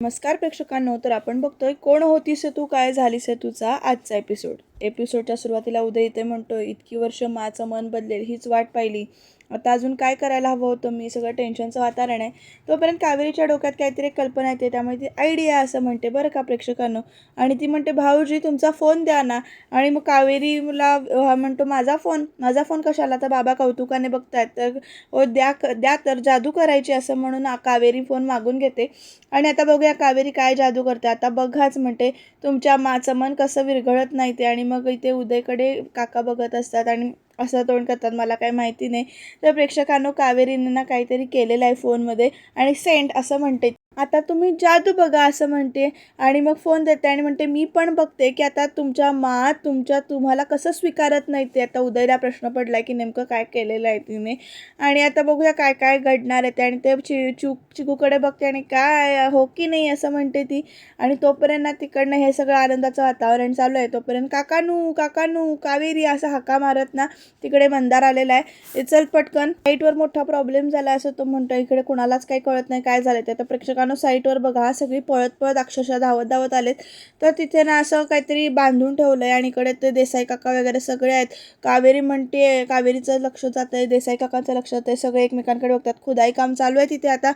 नमस्कार प्रेक्षकांनो तर आपण बघतोय कोण होतीस तू काय झालीस तुझा आजचा एपिसोड एपिसोडच्या सुरुवातीला उदय इथे म्हणतोय इतकी वर्ष माचं मन बदलेल हीच वाट पाहिली. आता अजून काय करायला हवं होतं? मी सगळं टेन्शनचं वातावरण आहे. तोपर्यंत कावेरीच्या डोक्यात काहीतरी कल्पना येते. त्यामुळे ती आयडिया असं म्हणते बरं का प्रेक्षकांनो? आणि ती म्हणते भाऊजी तुमचा फोन द्या ना. आणि मग कावेरीला म्हणतो माझा फोन माझा फोन कशाला? तर बाबा कौतुकाने बघतायत. तर ओ द्या क- द्या तर जादू करायची असं म्हणून कावेरी फोन मागून घेते. आणि आता बघूया कावेरी काय जादू करते. आता बघाच म्हणते तुमच्या माचं मन कसं विरघळत नाही ते. आणि मग इथे उदयकडे काका बघत असतात. आणि असं तोंड करतात मला काही माहिती नाही. तर प्रेक्षकांनो कावेरीने ना काहीतरी केलेलं आहे फोनमध्ये आणि सेंट असं म्हणते आता तुम्ही जादू बघा असं म्हणते आणि मग फोन देते आणि म्हणते मी पण बघते की आता तुमच्या मा तुमच्या तुम्हाला कसं स्वीकारत नाही ते आता उदयला प्रश्न पडला की नेमकं काय केलेलं आहे तिने. आणि आता बघूया काय काय घडणार आहे ते आणि ते चि चुक चिकूकडे बघते आणि काय हो की नाही असं म्हणते ती. आणि तोपर्यंत ना तिकडनं हे सगळं आनंदाचं वातावरण चालू आहे. तोपर्यंत काकानू काकानू कावेरी असा हाका मारत ना तिकडे मंदार आलेला आहे. ते चल पटकन. लाईटवर मोठा प्रॉब्लेम झाला असं तो म्हणतो इकडे कुणालाच काही कळत नाही काय झालं ते. आता प्रेक्षकांना साईटवर बघा सगळी पळत पळत अक्षरशः धावत धावत आलेत. तर तिथे ना असं काहीतरी बांधून ठेवलं आहे आणि इकडे ते देसाई काका वगैरे सगळे आहेत. कावेरी म्हणते कावेरीचं लक्ष जात आहे देसाई काकांचं लक्ष जात आहे. सगळे एकमेकांकडे बघतात. खुदाई काम चालू आहे तिथे आता.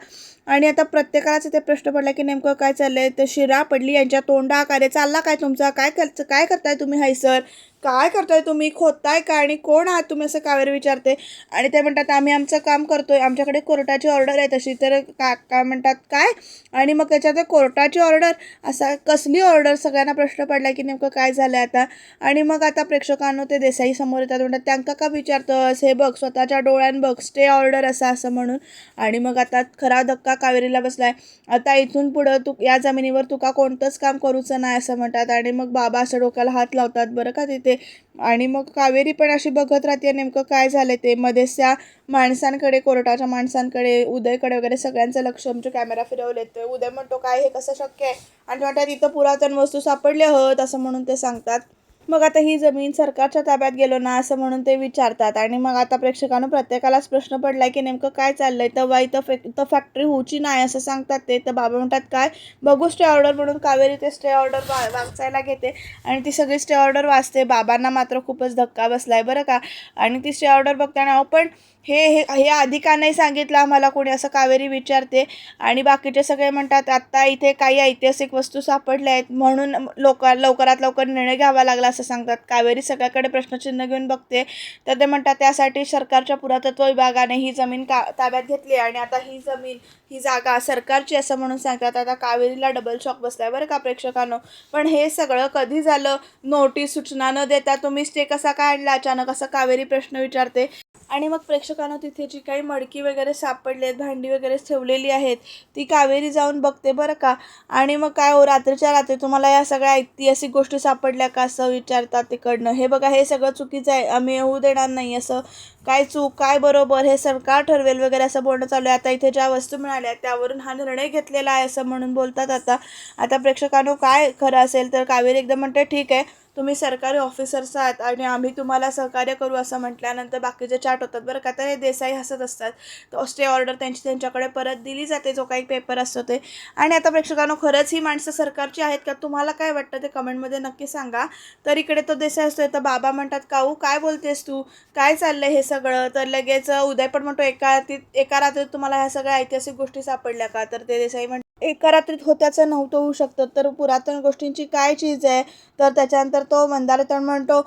आणि आता प्रत्येकालाच इथे प्रश्न पडला की नेमकं काय चाललंय? तर शिरा पडली यांच्या तोंडा काय चालला काय तुमचा? काय कर काय करताय तुम्ही हायसर काय करताय तुम्ही? खोदताय का आणि कोण आहात तुम्ही असं कावेरी विचारते? आणि ते म्हणतात आम्ही आमचं काम करतोय. आमच्याकडे कोर्टाची ऑर्डर आहे तशी. तर का काय म्हणतात काय? आणि मग त्याच्यात कोर्टाची ऑर्डर असा कसली ऑर्डर? सगळ्यांना प्रश्न पडला की नेमकं काय झालं आता? आणि मग आता प्रेक्षकांनो ते देसाई समोर येतात. म्हणतात त्यांका का विचारतंस? हे बघ स्वतःच्या डोळ्यान बघ. स्टे ऑर्डर असा असं म्हणून. आणि मग आता खरा धक्का कावेरीला बसलाय. आता इथून पुढं तू या जमिनीवर तुका कोणतंच काम करूचं नाही असं म्हणतात. आणि मग बाबा असं डोक्याला हात लावतात. बरं का तिथे? आणि मग कावेरी पण अशी बघत राहते नेमकं काय झालं ते. मध्येच त्या माणसांकडे कोर्टाच्या माणसांकडे उदयकडे वगैरे सगळ्यांचं लक्ष आमचे कॅमेरा फिरवले ते उदय म्हणतो काय हे कसं शक्य आहे? आणि वाटतं तिथं इथं पुरातन वस्तू सापडल्या आहोत असं म्हणून ते सांगतात. मग आता ही जमीन सरकारच्या ताब्यात गेलो ना असं म्हणून ते विचारतात. आणि मग आता प्रेक्षकांना प्रत्येकालाच प्रश्न पडलाय की नेमकं काय चाललंय? तर वाई तर फॅक तर फॅक्टरी होऊची नाही असं सांगतात ते. तर बाबा म्हणतात काय? बघू स्टे ऑर्डर म्हणून कावेरी ते स्टे ऑर्डर वा वाचायला घेते. आणि ती सगळी स्टे ऑर्डर वाचते. बाबांना मात्र खूपच धक्का बसलाय बरं का. आणि ती स्टे ऑर्डर बघताना अहो पण हे हे हे आधी का नाही सांगितलं आम्हाला कोणी? असं कावेरी विचारते. आणि बाकीचे सगळे म्हणतात आत्ता इथे काही ऐतिहासिक वस्तू सापडल्या आहेत. म्हणून लोक लवकरात लवकर निर्णय घ्यावा लागला. असं सांगतात. कावेरी सगळ्याकडे प्रश्नचिन्ह घेऊन बघते. तर ते म्हणतात त्यासाठी सरकारच्या पुरातत्व विभागाने ही जमीन का ताब्यात घेतली आणि आता ही जमीन ही जागा सरकारची असं म्हणून सांगतात. आता कावेरीला डबल शॉक बसलाय बरं का प्रेक्षकांनो. पण हे सगळं कधी झालं? नोटीस सूचना न देता तुम्ही स्टे कसा काय आणला? अचानक असं कावेरी प्रश्न विचारते. आणि मग प्रेक्षकांना तिथे जी काही मडकी वगैरे सापडली आहेत भांडी वगैरे ठेवलेली आहेत ती कावेरी जाऊन बघते बरं का? आणि मग काय हो रात्रीच्या रात्री तुम्हाला या सगळ्या ऐतिहासिक गोष्टी सापडल्या का? असं विचारतात तिकडनं. हे बघा हे सगळं चुकीचं आहे. आम्ही येऊ देणार नाही असं. काय चूक काय बरोबर हे सरकार ठरवेल वगैरे असं बोलणं चालू आहे. आता इथे ज्या वस्तू मिळाल्या त्यावरून हा निर्णय घेतलेला आहे असं म्हणून बोलतात आता. आता प्रेक्षकांनो काय खरं असेल तर कावेरी एकदम म्हणते ठीक आहे. तुम्ही सरकारी ऑफिसर्स आहात आणि आम्ही तुम्हाला सहकार्य करू असं म्हटल्यानंतर बाकीचे चाट होतात बरं का? तर हे देसाई हसत असतात. तर स्टे ऑर्डर त्यांची त्यांच्याकडे परत दिली जाते जो काही पेपर असतो ते. आणि आता प्रेक्षकांनो खरंच ही माणसं सरकारची आहेत का? तुम्हाला काय वाटतं ते कमेंटमध्ये नक्की सांगा. तर इकडे तो देसाई असतोय तर बाबा म्हणतात काऊ काय बोलतेस तू? काय चाललं हे सगळं? तर लगेच उदय पण म्हणतो एका रात्रीत एका रात्रीत तुम्हाला ह्या सगळ्या ऐतिहासिक गोष्टी सापडल्या का? तर ते देसाई म्हणतात एका रात्रीत होत्याचं नव्हतं होऊ शकतं. तर पुरातन गोष्टींची काय चीज आहे? तर त्याच्यानंतर तो मंदार तर म्हणतो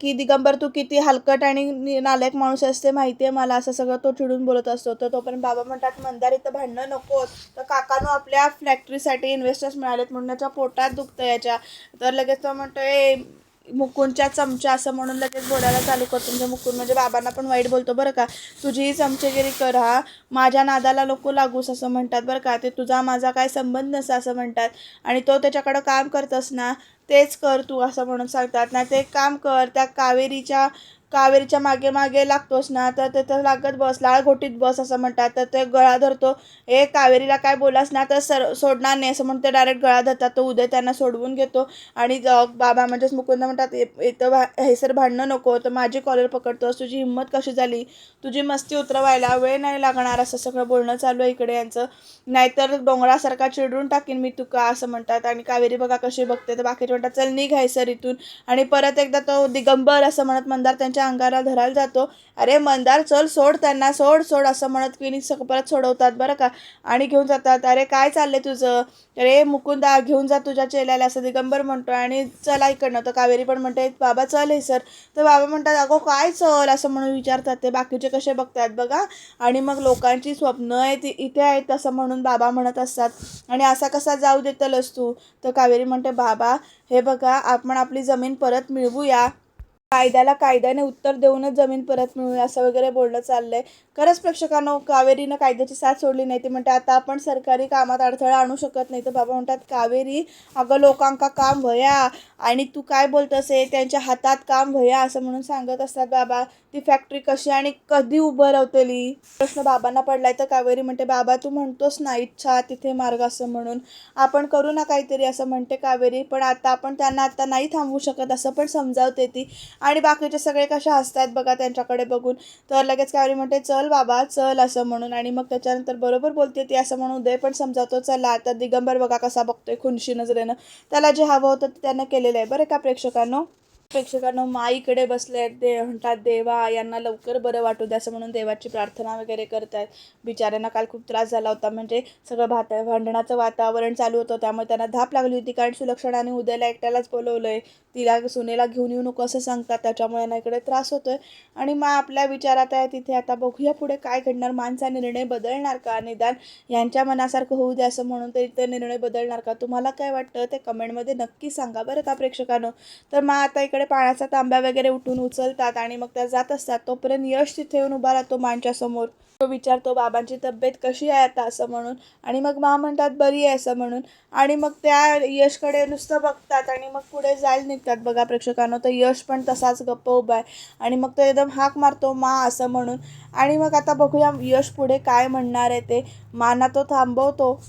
की दिगंबर तू किती हलकट आणि नि- नालायक माणूस असते माहिती आहे मला. असं सगळं तो चिडून बोलत असतो. तर तोपर्यंत बाबा म्हणतात मंदार इथं भांडणं नकोस. तर काकानो आपल्या फॅक्टरीसाठी इन्व्हेस्टर्स मिळालेत म्हणून त्याच्या पोटात दुखतं याच्या. तर लगेच तो म्हणतो ए मुकुंदच्या चमचा असं म्हणून लगेच बोलायला चालू करतो. म्हणजे मुकुंद म्हणजे बाबांना पण वाईट बोलतो बरं का. तुझीही चमचेगिरी कर हा. माझ्या नादाला नको लागूस असं म्हणतात बरं का. ते तुझा माझा काय संबंध नसा असं म्हणतात. आणि तो त्याच्याकडं काम करतस ना तेच कर तू असं म्हणून सांगतात. ना ते काम कर त्या कावेरीच्या कावेरीच्या मागे मागे लागतोस ना तर तिथं लागत बस लाळ घोटीत बस असं म्हणतात. तर ते गळा धरतो. ए कावेरीला काय बोलास ना तर सर सोडणार नाही असं म्हणून ते डायरेक्ट गळा धरतात. तो उदय त्यांना सोडवून घेतो. आणि बाबा म्हणजेच मुकुंद म्हणतात "ए- इथं भा हेसर भांडणं नको तर माझी कॉलर पकडतोस. तुझी हिंमत कशी झाली? तुझी मस्ती उतरवायला वेळ नाही लागणार. असं सगळं बोलणं चालू आहे इकडे यांचं. नाहीतर डोंगरासारखा चिडून टाकीन मी तुका असं म्हणतात. आणि कावेरी बघा कशी बघते. तर बाकीचे म्हणतात चल निघाय सर इथून. आणि परत एकदा तो दिगंबर असं म्हणत मंदार त्यांच्या अंगाला धरायला जातो. अरे मंदार चल सोड त्यांना सोड सोड असं म्हणत क्विनी सग परत सोडवतात बरं का. आणि घेऊन जातात. अरे काय चाललंय तुझं? अरे मुकुंदा घेऊन जा तुझ्या चेल्याला असं दिगंबर म्हणतो आणि चला इकडनं. तर कावेरी पण म्हणते बाबा चल हे सर. तर बाबा म्हणतात अगो काय चल? असं म्हणून विचारतात ते. बाकीचे कसे बघतात बघा. आणि मग लोकांची स्वप्न आहे ती इथे आहेत असं म्हणून बाबा म्हणत असतात. आणि असा कसा जाऊ देतलस तू? तर कावेरी म्हणते बाबा हे बघा आपण आपली जमीन परत मिळवूया. कायद्याला कायद्याने उत्तर देऊनच जमीन परत मिळू असं वगैरे बोलणं चाललंय. खरंच प्रेक्षकांनो कावेरीनं कायद्याची साथ सोडली नाही ती म्हणते आता आपण सरकारी कामात अडथळा आणू शकत नाही. तर बाबा म्हणतात कावेरी अगं लोकांका काम भया आणि तू काय बोलतस आहे त्यांच्या हातात काम भया असं म्हणून सांगत असतात बाबा. ती फॅक्टरी कशी आणि कधी उभं राहतली प्रश्न बाबांना पडलाय तर कावेरी म्हणते बाबा तू म्हणतोस ना इच्छा तिथे मार्ग असं म्हणून. आपण करू ना काहीतरी असं म्हणते कावेरी पण आता आपण त्यांना आता नाही थांबवू शकत असं पण समजावते ती. आणि बाकीचे सगळे कशा हसतात बघा त्यांच्याकडे बघून. तर लगेच काय म्हणते चल बाबा चल असं म्हणून. आणि मग त्याच्यानंतर बरोबर बोलते ती असं म्हणून. उदय पण समजावतो चला आता दिगंबर बघा कसा बघतोय खुनशी नजरेनं. त्याला जे हवं होतं ते त्यानं केलेलं आहे. बरं का प्रेक्षकांनो? प्रेक्षकांनो माईकडे बसले आहेत ते म्हणतात देवा यांना लवकर बरं वाटू द्या असं म्हणून देवाची प्रार्थना वगैरे करत आहेत. बिचाऱ्यांना काल खूप त्रास झाला होता. म्हणजे सगळं भात भांडणाचं वातावरण चालू होतं. त्यामुळे त्यांना धाप लागली होती. कारण सुलक्षणाने उद्याला एकट्यालाच बोलवलं आहे तिला सुनेला घेऊन येऊ नको असं सांगतात. त्याच्यामुळे यांना इकडे त्रास होतोय. आणि मा आपल्या विचारात आहे तिथे आता बघूया पुढे काय घडणार. माणसा निर्णय बदलणार का? निदान यांच्या मनासारखं होऊ द्या असं म्हणून तरी ते निर्णय बदलणार का? तुम्हाला काय वाटतं? ते कमेंटमध्ये नक्की सांगा बरं का प्रेक्षकांनो? तर मग आता इकडे पाण्याचा तांब्या वगैरे उठून उचलतात आणि मग त्या जात असतात. तोपर्यंत यश तिथे येऊन उभा राहतो मांच्या समोर. तो विचारतो बाबांची तब्येत कशी आहे आता? असं म्हणून. आणि मग मा म्हणतात बरी आहे असं म्हणून. आणि मग त्या यशकडे नुसतं बघतात आणि मग पुढे जायला निघतात. बघा प्रेक्षकांनो तर यश पण तसाच गप्प उभा आहे. आणि मग तो एकदम हाक मारतो मा असं म्हणून. आणि मग आता बघूया यश पुढे काय म्हणणार आहे ते. माना तो थांबवतो.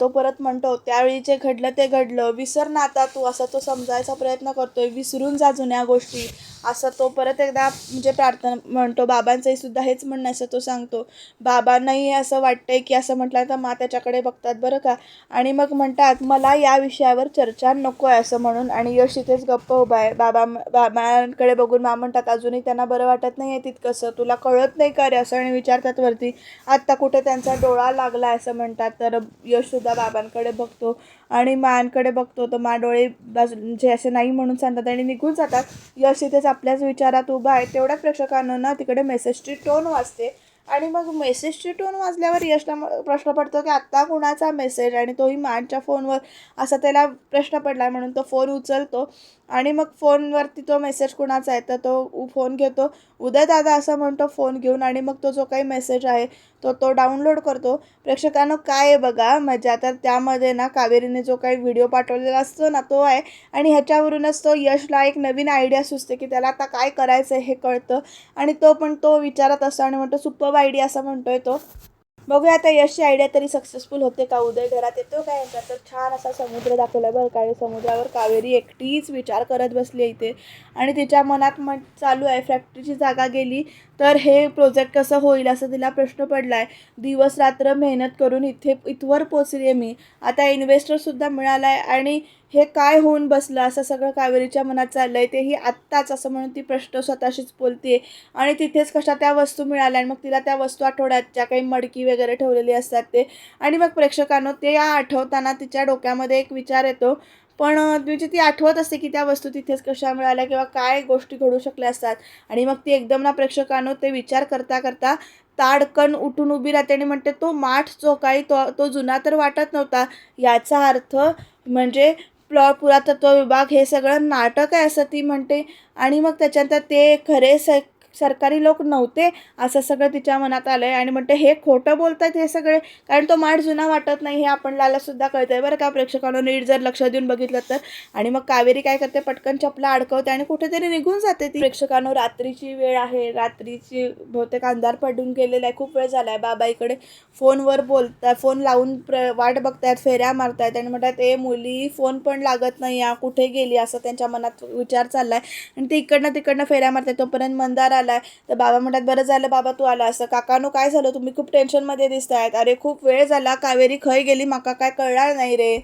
तो परत म्हणतो त्यावेळी जे घडलं ते घडलं. विसर ना आता तू. असं तो समजायचा प्रयत्न करतोय. विसरून जा जुन्या गोष्टी. असं तो परत एकदा म्हणजे प्रार्थना म्हणतो. बाबांचंही सुद्धा हेच म्हणणं असं तो सांगतो बाबांनाही असं वाटतंय की असं म्हटलं तर मा त्याच्याकडे बघतात बरं का. आणि मग म्हणतात मला या विषयावर चर्चा नको आहे असं म्हणून. आणि यश तिथेच गप्प उभा आहे. बाबा बाबांकडे बघून मा म्हणतात अजूनही त्यांना बरं वाटत नाही आहे तितकंसं. तुला कळत नाही का रे? असं आणि विचारतात वरती आत्ता कुठे त्यांचा डोळा लागला असं म्हणतात. तर यश सुद्धा बाबांकडे बघतो. आणि मांकडे बघतो तर मा डोळे बाजू जे असे नाही म्हणून सांगतात आणि निघून जातात. यश इथेच आपल्याच विचारात उभा आहे तेवढ्या प्रेक्षकांना ना तिकडे मेसेजची टोन वाजते. आणि मग मेसेजची टोन वाजल्यावर यशला प्रश्न पडतो की आत्ता कुणाचा मेसेज आणि तोही मानच्या फोनवर असा त्याला प्रश्न पडला म्हणून तो फोन उचलतो. आणि मग फोनवरती तो मेसेज कुणाचा आहे तर तो उ- फोन घेतो. उदय दादा असं म्हणतो फोन घेऊन. आणि मग तो जो काही मेसेज आहे तो तो डाउनलोड करतो. प्रेक्षकांनो काय आहे बघा म्हणजे मजा तर त्यामध्ये ना कावेरीने जो काही व्हिडिओ पाठवलेला असतो ना तो आहे. आणि ह्याच्यावरूनच तो यशला एक नवीन आयडिया सुचते की त्याला आता काय करायचं आहे हे कळतं. आणि तो पण तो विचारत असतो आणि म्हणतो सुपर आयडिया असं म्हणतोय तो. बघूया आता यशची आयडिया तरी सक्सेसफुल होते का? उदय घरात येतो काय यांचा तर छान असा समुद्र दाखवला बरं काय समुद्रावर कावेरी एकटीच विचार करत बसली आहे इथे. आणि तिच्या मनात मग चालू आहे फॅक्टरीची जागा गेली तर हे प्रोजेक्ट कसं होईल असं तिला प्रश्न पडला आहे दिवस रात्र मेहनत करून इथे इथवर पोचली आहे मी. आता इन्व्हेस्टरसुद्धा मिळाला आहे आणि हे काय होऊन बसलं? असं सगळं कावेरीच्या मनात चाललं आहे तेही आत्ताच असं म्हणून ती प्रश्न स्वतःशीच बोलते. आणि तिथेच कशा त्या वस्तू मिळाल्या आणि मग तिला त्या वस्तू आठवड्यात ज्या काही मडकी वगैरे ठेवलेली असतात ते. आणि मग प्रेक्षकांनो ते या आठवताना तिच्या डोक्यामध्ये एक विचार येतो. पण म्हणजे ती आठवत असते की त्या वस्तू तिथेच कशा मिळाल्या किंवा काय गोष्टी घडू शकल्या असतात. आणि मग ती एकदम ना प्रेक्षकांनो ते विचार करता करता ताडकन उठून उभी राहते आणि म्हणते तो माठ जो काही तो तो जुना तर वाटत नव्हता. याचा अर्थ म्हणजे प्लॉ पुरातत्व विभाग हे सगळं नाटक आहे असं ती म्हणते. आणि मग त्याच्यानंतर ते खरे स सरकारी लोक नव्हते असं सगळं तिच्या मनात आलं आहे आणि म्हणते हे खोटं बोलतात हे सगळे कारण तो माठ जुना वाटत नाही हे आपण लालासुद्धा कळतंय. बरं का प्रेक्षकांना नीट जर लक्ष देऊन बघितलं तर. आणि मग कावेरी काय करते पटकन चपला अडकवते आणि कुठेतरी निघून जाते ती. प्रेक्षकांनो रात्रीची वेळ आहे. रात्रीची बहुतेक अंधार पडून गेलेला आहे. खूप वेळ झाला आहे बाबाईकडे फोनवर बोलताय फोन लावून प्र वाट बघतायत फेऱ्या मारतायत. आणि म्हणतात ए मुली फोन पण लागत नाही या कुठे गेली? असं त्यांच्या मनात विचार चाललाय. आणि ते इकडनं तिकडनं फेऱ्या मारतात तोपर्यंत मंदार आलाय. तर बाबा म्हणतात बरं झालं बाबा तू आला असं. काकानो काय झालं? तुम्ही खूप टेन्शनमध्ये दिसतायत. अरे खूप वेळ झाला. कावेरी खय गेली? माका काय कळणार नाही रे.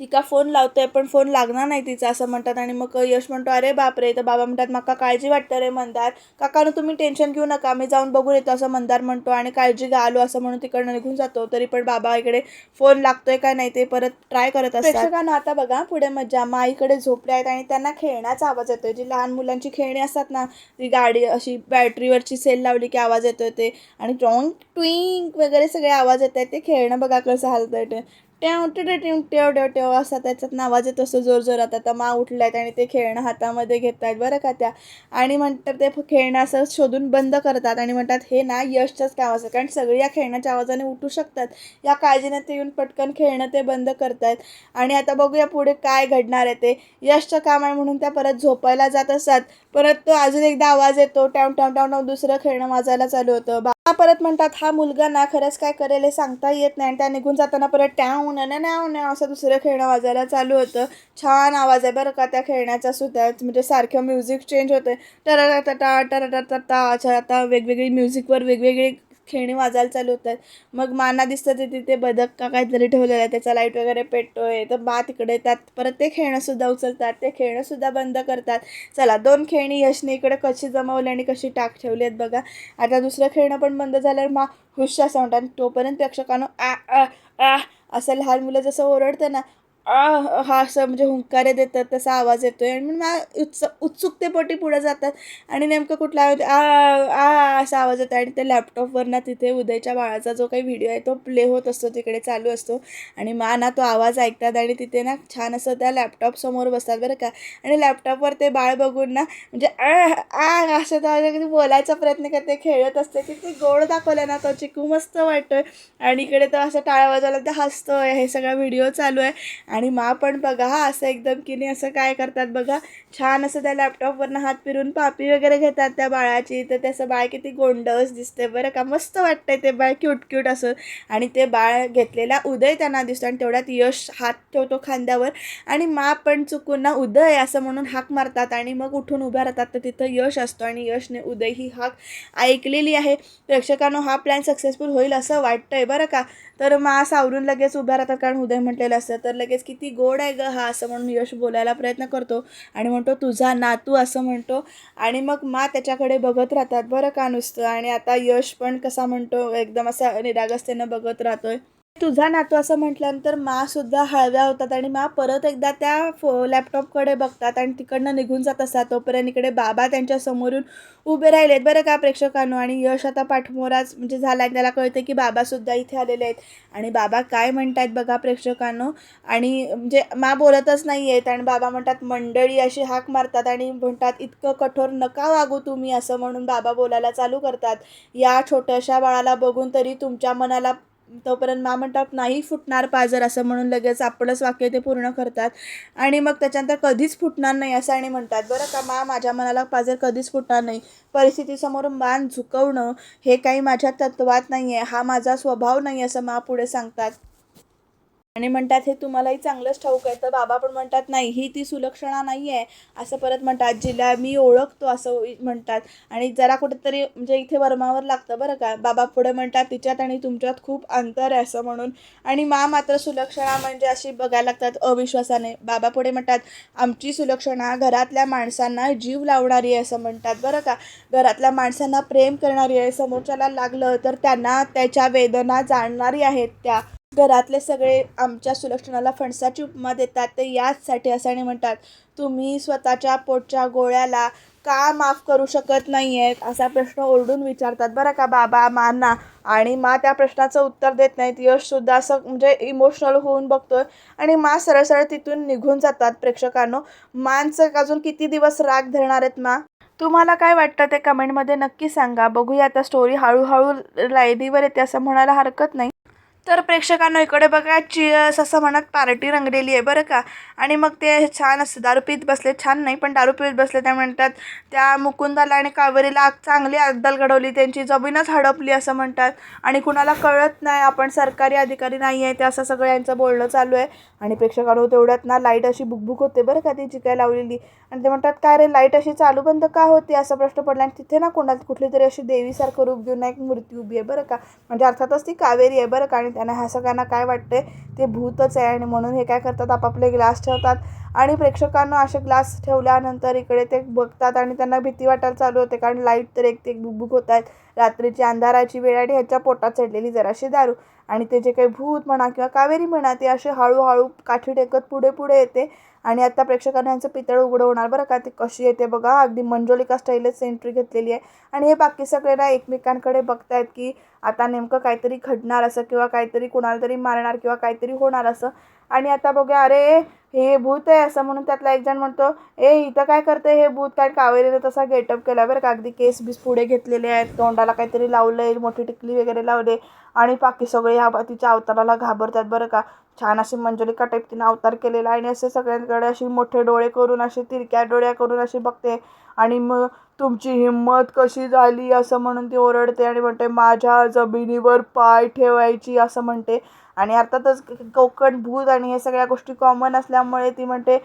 तिका फोन लावतोय पण फोन लागणार नाही तिचा असं म्हणतात. आणि मग यश म्हणतो अरे बापरे! तर बाबा म्हणतात मका काळजी वाटतं रे मंदार. काकानं तुम्ही टेन्शन घेऊ नका मी जाऊन बघून येतो असं मंदार म्हणतो. आणि काळजी घ्या आलो असं म्हणून तिकडनं निघून जातो. तरी पण बाबा इकडे फोन लागतोय का नाही ते परत ट्राय करत असतात. प्रेक्षकांना आता बघा पुढे मज्जा. माईकडे झोपले आहेत आणि त्यांना खेळण्याचा आवाज येतोय. जी लहान मुलांची खेळणी असतात ना ती गाडी अशी बॅटरीवरची सेल लावली की आवाज येतोय ते. आणि रॉंग ट्विंक वगैरे सगळे आवाज येत आहेत ते खेळणं बघा कसं हलतंय ते. ट्याव टेव टेव टेव टेव टेव असा त्याच्यात नावाज येत असतो जोर जोरात आता मा उठल्यात आणि ते खेळणं हातामध्ये घेत आहेत बरं का त्या? आणि म्हणतात ते खेळणं असं शोधून बंद करतात आणि म्हणतात हे ना यशचंच काम असं कारण सगळी या खेळण्याच्या आवाजाने उठू शकतात. या काळजीने ते येऊन पटकन खेळणं ते बंद करतात. आणि आता बघूया पुढे काय घडणार आहे ते. यशचं काम आहे म्हणून त्या परत झोपायला जात असतात. परत तो अजून एकदा आवाज येतो टॅम टॅम टाव टाव दुसरं खेळणं वाजायला चालू होतं. बा परत म्हणतात हा मुलगा ना खरंच काय करेल हे सांगता येत नाही. आणि त्या निघून जाताना परत ट्याव ना नाव न असं दुसरं खेळणं वाजायला चालू होतं. छान आवाज आहे बरं का त्या खेळण्याचा सुद्धा. म्हणजे सारखं म्युझिक चेंज होतं टरा टरा अच्छा आता वेगवेगळी म्युझिकवर वेगवेगळी खेळणी वाजायला चालू होतात. मग माना दिसतं ते तिथे बदक का काहीतरी ठेवलेलं आहे त्याचा लाइट वगैरे पेटतोय. तर बा तिकडे येतात. परत ते खेळणंसुद्धा उचलतात. ते खेळणंसुद्धा बंद करतात. चला दोन खेळणी यशने इकडे कशी जमवली आणि कशी टाक ठेवली आहेत बघा. आता दुसरं खेळणं पण बंद झाल्यावर मा हुश असं म्हणतात तोपर्यंत प्रेक्षकांनो आ आ आ असं लहान मुलं जसं ओरडतं ना आ हा असं म्हणजे हुंकारे देतात तसा आवाज येतो आहे आणि मग उत्स उत्सुकतेपोटी पुढे जातात. आणि नेमकं कुठला आवाज आ आ असा आवाज येतो आणि ते लॅपटॉपवर ना तिथे उदयच्या बाळाचा जो काही व्हिडिओ आहे तो प्ले होत असतो तिकडे चालू असतो. आणि मा ना तो आवाज ऐकतात आणि तिथे ना छान असं त्या लॅपटॉपसमोर बसतात बरं का. आणि लॅपटॉपवर ते बाळ बघून ना म्हणजे आ आ असं तर कधी बोलायचा प्रयत्न करते खेळत असते. किती गोड दाखवलं ना तो चिकू मस्त वाटतोय. आणि इकडे तो असं टाळा वाजवला हसतो हसतोय. हे सगळा व्हिडिओ चालू आहे. आणि मा पण बघा हा असं एकदम की नाही असं काय करतात बघा छान असं त्या लॅपटॉपवरनं हात फिरून पापी वगैरे घेतात त्या बाळाची. तर त्याचं बाळ किती गोंडस दिसते बरं का मस्त वाटतंय ते बाळ क्यूट क्यूट असं. आणि ते बाळ घेतलेला उदय त्यांना दिसतो आणि तेवढ्यात यश हात ठेवतो खांद्यावर. आणि मा पण चुकून ना उदय असं म्हणून हाक मारतात आणि मग उठून उभ्या राहतात. तर तिथं यश असतो आणि यशने उदय ही हाक ऐकलेली आहे. प्रेक्षकांनो हा प्लॅन सक्सेसफुल होईल असं वाटतंय बरं का. तर मा सावरून लगेच उभ्या राहतात कारण उदय म्हटलेलं असतं. तर लगेच किती गोड आहे ग हा असं म्हणून यश बोलायला प्रयत्न करतो. आणि म्हणतो तुझा नातू असं म्हणतो. आणि मग मा त्याच्याकडे बघत राहतात. बरं का नुसतं? आणि आता यश पण कसा म्हणतो एकदम असा निरागसतेनं बघत राहतोय. तुझा नातू असं म्हटल्यानंतर मा सुद्धा हळव्या होतात आणि मा परत एकदा त्या फो लॅपटॉपकडे बघतात आणि तिकडनं निघून जात असतात. तोपर्यंत इकडे बाबा त्यांच्या समोरून उभे राहिलेत. बरं का प्रेक्षकांनो? आणि यश आता पाठमोराच म्हणजे झाला आहे त्याला कळतं की बाबासुद्धा इथे आलेले आहेत. आणि बाबा काय म्हणतायत बघा प्रेक्षकांनो? आणि म्हणजे मा बोलतच नाही आहेत आणि बाबा म्हणतात मंडळी अशी हाक मारतात आणि म्हणतात इतकं कठोर नका वागू तुम्ही असं म्हणून बाबा बोलायला चालू करतात. या छोट्याशा बाळाला बघून तरी तुमच्या मनाला तोपर्यंत मा म्हणतात नाही फुटणार पाजर असं म्हणून लगेच आपणच वाक्य ते पूर्ण करतात. आणि मग त्याच्यानंतर कधीच फुटणार नाही असं आणि म्हणतात बरं का मा माझ्या मनाला पाजर कधीच फुटणार नाही. परिस्थितीसमोर मान झुकवणं हे काही माझ्या तत्वात नाही आहे हा माझा स्वभाव नाही असं मा पुढे सांगतात. आणि म्हणतात हे तुम्हालाही चांगलंच ठाऊक आहे. तर बाबा पण म्हणतात नाही ही ती सुलक्षणा नाही आहे असं परत म्हणतात जिला मी ओळखतो असं म्हणतात. आणि जरा कुठेतरी म्हणजे इथे वर्मावर लागतं बरं का. बाबा पुढे म्हणतात तिच्यात आणि तुमच्यात खूप अंतर आहे असं म्हणून. आणि मा मात्र सुलक्षणा म्हणजे अशी बघायला लागतात अविश्वासाने. बाबा पुढे म्हणतात आमची सुलक्षणा घरातल्या माणसांना जीव लावणारी आहे असं म्हणतात बरं का. घरातल्या माणसांना प्रेम करणारी आहे समोरच्याला लागलं तर त्यांना त्याच्या वेदना जाणणारी आहेत त्या. घरातले सगळे आमच्या सुलक्षणाला फणसाची उपमा देतात ते याचसाठी असं आणि म्हणतात तुम्ही स्वतःच्या पोटच्या गोळ्याला का माफ करू शकत नाही आहेत असा प्रश्न ओरडून विचारतात. बरं का बाबा मांना आणि मा त्या प्रश्नाचं उत्तर देत नाहीत. यशसुद्धा असं म्हणजे इमोशनल होऊन बघतोय आणि मा सरळ सरळ तिथून निघून जातात प्रेक्षकांनो. मांचं अजून किती दिवस राग धरणार आहेत मा? तुम्हाला काय वाटतं ते कमेंटमध्ये नक्की सांगा. बघूया आता स्टोरी हळूहळू लायनीवर येते असं म्हणायला हरकत नाही. तर प्रेक्षकांनो इकडे बघा चिअर्स असं म्हणत पार्टी रंगलेली आहे बरं का. आणि मग ते छान असं दारू पीत बसले. छान नाही पण दारू पीत बसले त्या म्हणतात त्या मुकुंदाला आणि कावेरीला चांगली अद्दल घडवली त्यांची जमीनच हडपली असं म्हणतात. आणि कुणाला कळत नाही आपण सरकारी अधिकारी नाही आहे ते असं सगळं यांचं बोलणं चालू आहे. आणि प्रेक्षकांनो तेवढ्यात ना लाइट अशी बुकबुक होते बरं का ती काय लावलेली. आणि ते म्हणतात काय रे लाइट अशी चालू बंद का होती? असा प्रश्न पडला. आणि तिथे ना कोणाला कुठली तरी अशी देवीसारखं रूप घेऊन एक मूर्ती उभी आहे बरं का. म्हणजे अर्थातच ती कावेरी आहे बरं का. आणि त्यांना ह्या सगळ्यांना काय वाटते ते भूतच आहे आणि म्हणून हे काय करतात आपापले ग्लास ठेवतात. आणि प्रेक्षकांना असे ग्लास ठेवल्यानंतर इकडे ते बघतात आणि त्यांना भीती वाटायला चालू होते कारण लाइट तर एक ते एक बुकबुक होत आहेत रात्रीची अंधाराची वेळ आणि ह्याच्या पोटात चढलेली जराशी दारू. आणि ते जे काही भूत म्हणा किंवा कावेरी म्हणा ते असे हळूहळू काठी टेकत पुढे पुढे येते. आणि आता प्रेक्षकांना यांचं पितळ उघडं होणार बरं का? ती कशी येते बघा. अगदी मंजोलिका स्टाईलच एंट्री घेतलेली आहे. आणि हे बाकी सगळे ना एकमेकांकडे बघतायत की आता नेमकं काहीतरी घडणार असं किंवा काहीतरी कुणाला तरी मारणार किंवा काहीतरी होणार असं. आणि आता बघूया अरे हे भूत आहे असं म्हणून त्यातला एक जण म्हणतो ए इथं काय करते हे भूत? काय कावेरीला तसा गेटअप केला बरं का. अगदी केस बीस पुढे घेतलेले आहेत तोंडाला काहीतरी लावलं आहे मोठी टिकली वगैरे लावले आणि बाकी सगळे ह्या तिच्या अवताराला घाबरतात बरं का. छान अशी मंजुलिका टाईप तिनं अवतार केलेला आणि असे सगळ्यांकडे अशी मोठे डोळे करून अशी तिरक्या डोळ्या करून अशी बघते आणि मग तुमची हिंमत कशी झाली असं म्हणून ती ओरडते आणि म्हणते माझ्या जमिनीवर पाय ठेवायची असं म्हणते. आणि अर्थातच कोकण भूत आणि हे सगळ्या गोष्टी कॉमन असल्यामुळे ती म्हणते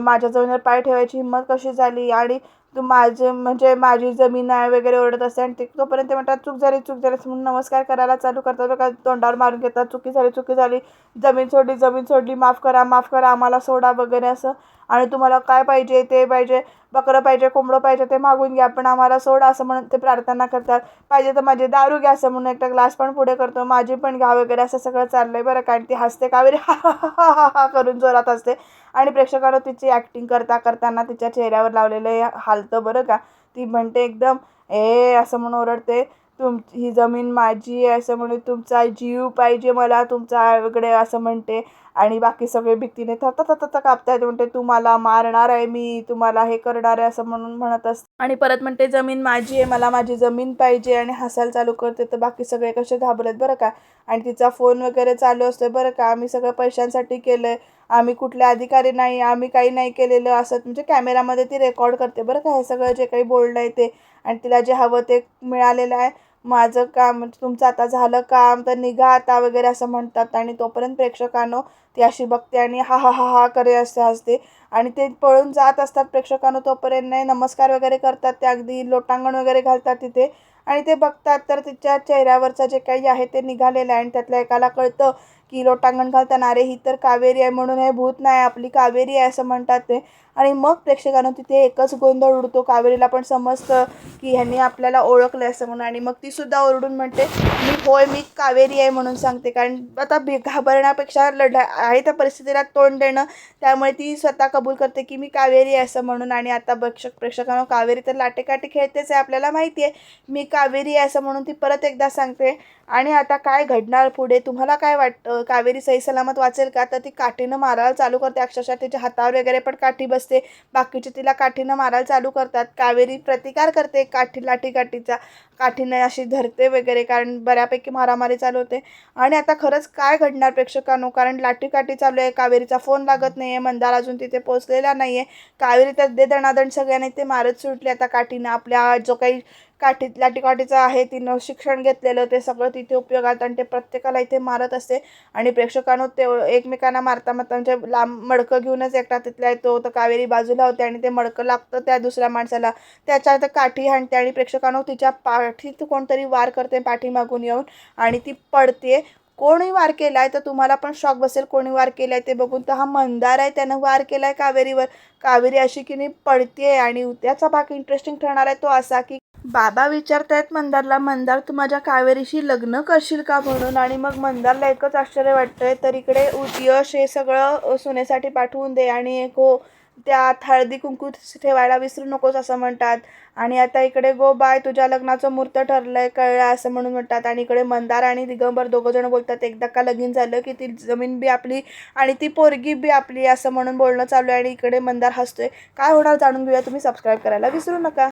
माझ्या जमिनीवर पाय ठेवायची हिंमत कशी झाली? आणि तू माझे म्हणजे माझी जमीन आहे वगैरे ओरडत असते आणि ते तोपर्यंत ते म्हणतात चूक झाली चूक झाली. म्हणून नमस्कार करायला चालू करतात बघा तोंडावर मारून घेतात चुकी झाली चुकी झाली जमीन सोडली जमीन सोडली माफ करा माफ करा आम्हाला सोडा वगैरे असं. आणि तुम्हाला काय पाहिजे ते पाहिजे बकरं पाहिजे कोंबडं पाहिजे ते मागून घ्या पण आम्हाला सोडा असं म्हणून ते प्रार्थना करतात. पाहिजे तर माझे दारू घ्या असं म्हणून एकटा ग्लास पण पुढे करतो माझी पण घ्या वगैरे असं सगळं चाललं आहे बरं कारण ती हसते कावेरी हा हा हा हा हा करून जोरात असते आणि प्रेक्षकाला तिची ॲक्टिंग करता करताना तिच्या चेहऱ्यावर लावलेलं हालतं बरं का. ती म्हणते एकदम ए असं म्हणून ओरडते. तुम ही जमीन माझी आहे असं म्हणून तुमचा जीव पाहिजे मला तुमचा वगैरे असं म्हणते. आणि बाकी सगळे भीतीने थत थत थत कापतायत म्हणते तुम्हाला मारणार आहे मी तुम्हाला हे करणार आहे असं म्हणून म्हणत असते. आणि परत म्हणते जमीन माझी आहे मला माझी जमीन पाहिजे आणि हसायला चालू करते. तर बाकी सगळे कसे घाबरत बरं का? आणि तिचा फोन वगैरे चालू असतो बरं का? आम्ही सगळं पैशांसाठी केलं आहे आम्ही कुठले अधिकारी नाही आम्ही काही नाही केलेलं असं म्हणजे कॅमेरामध्ये ती रेकॉर्ड करते बरं का? हे सगळं जे काही बोलणं आहे ते. आणि तिला जे हवं ते मिळालेलं आहे. माझं काम म्हणजे तुमचं आता झालं काम तर निघा आता वगैरे असं म्हणतात. आणि तोपर्यंत प्रेक्षकांनो ती अशी बघते आणि हा हा हा हा करे असे हसते. आणि ते पळून जात असतात प्रेक्षकांनो तोपर्यंत नाही नमस्कार वगैरे करतात. ते अगदी लोटांगण वगैरे घालतात तिथे. आणि ते बघतात तर तिच्या चेहऱ्यावरचं जे काही आहे ते निघालेलं आहे. आणि त्यातल्या एकाला कळतं की लोटांगण घालताना अरे ही तर कावेरी आहे म्हणून हे भूत नाही आपली कावेरी आहे असं म्हणतात ते. आणि मग प्रेक्षकांना तिथे एकच गोंधळ उडतो. कावेरीला पण समजतं की ह्यांनी आपल्याला ओळखलं असं म्हणून. आणि मग ती सुद्धा ओरडून म्हणते मी होय मी कावेरी आहे म्हणून सांगते. कारण आता बी घाबरण्यापेक्षा लढा आहे त्या परिस्थितीला तोंड देणं त्यामुळे ती स्वतः कबूल करते की मी कावेरी आहे असं म्हणून. आणि आता प्रेक्षक प्रेक्षकांना कावेरी तर लाटेकाटे खेळतेच आहे आपल्याला माहिती आहे. मी कावेरी आहे असं म्हणून ती परत एकदा सांगते. आणि आता काय घडणार पुढे? तुम्हाला काय वाटतं कावेरी सही सलामत वाचेल का? तर ती काठीनं मारायला चालू करते. अक्षरशः तिच्या हातावर वगैरे पण काठी बसते. बाकीचे तिला काठीनं मारायला चालू करतात. कावेरी प्रतिकार करते काठी लाठी काठीचा काठीने अशी धरते वगैरे कारण बऱ्यापैकी मारामारी चालू होते. आणि आता खरंच काय घडणार प्रेक्षकांनो? कारण लाठीकाठी चालू आहे कावेरीचा फोन लागत नाही आहे मंदार अजून तिथे पोचलेला नाही आहे कावेरी तर दे दणादण सगळ्यांनी ते मारत सुटले आता काठीनं आपल्या जो काही काठी लाठीकाठीचं आहे तिनं शिक्षण घेतलेलं ते सगळं तिथे उपयोगात आणि ते प्रत्येकाला इथे मारत असते. आणि प्रेक्षकांनो ते एकमेकांना मारता मारता म्हणजे लांब मडकं घेऊनच एकटा तिथला येतो. तर कावेरी बाजूला होते आणि ते मडकं लागतं त्या दुसऱ्या माणसाला. त्याच्या तर काठी हाणते आणि प्रेक्षकांनो तिच्या पा पाठीत कोणतरी वार करते पाठीमागून येऊन आणि ती पडते. कोणी वार केलाय तर तुम्हाला पण शॉक बसेल. कोणी वार केलाय ते बघून तर हा मंदार आहे त्यानं वार केलाय कावेरीवर. कावेरी अशी की नाही पडते आणि उद्याचा भाग इंटरेस्टिंग ठरणार आहे तो असा की बाबा विचारतायत मंदारला मंदार तू माझ्या कावेरीशी लग्न करशील का म्हणून? आणि मग मंदारला एकच आश्चर्य वाटतंय तर इकडे उ- यश हे सगळं सुनेसाठी पाठवून दे आणि एक हो त्यात हळदी कुंकू ठेवायला विसरू नकोस असं म्हणतात. आणि आता इकडे गो बाय तुझ्या लग्नाचं मुहूर्त ठरलंय कळलं असं म्हणून म्हणतात. आणि इकडे मंदार आणि दिगंबर दोघं जण बोलतात एकदा का लगीन झालं की ती जमीन बी आपली आणि ती पोरगी बी आपली असं म्हणून बोलणं चालू आहे. आणि इकडे मंदार हसतोय. काय होणार जाणून घेऊया तुम्ही सबस्क्राईब करायला विसरू नका.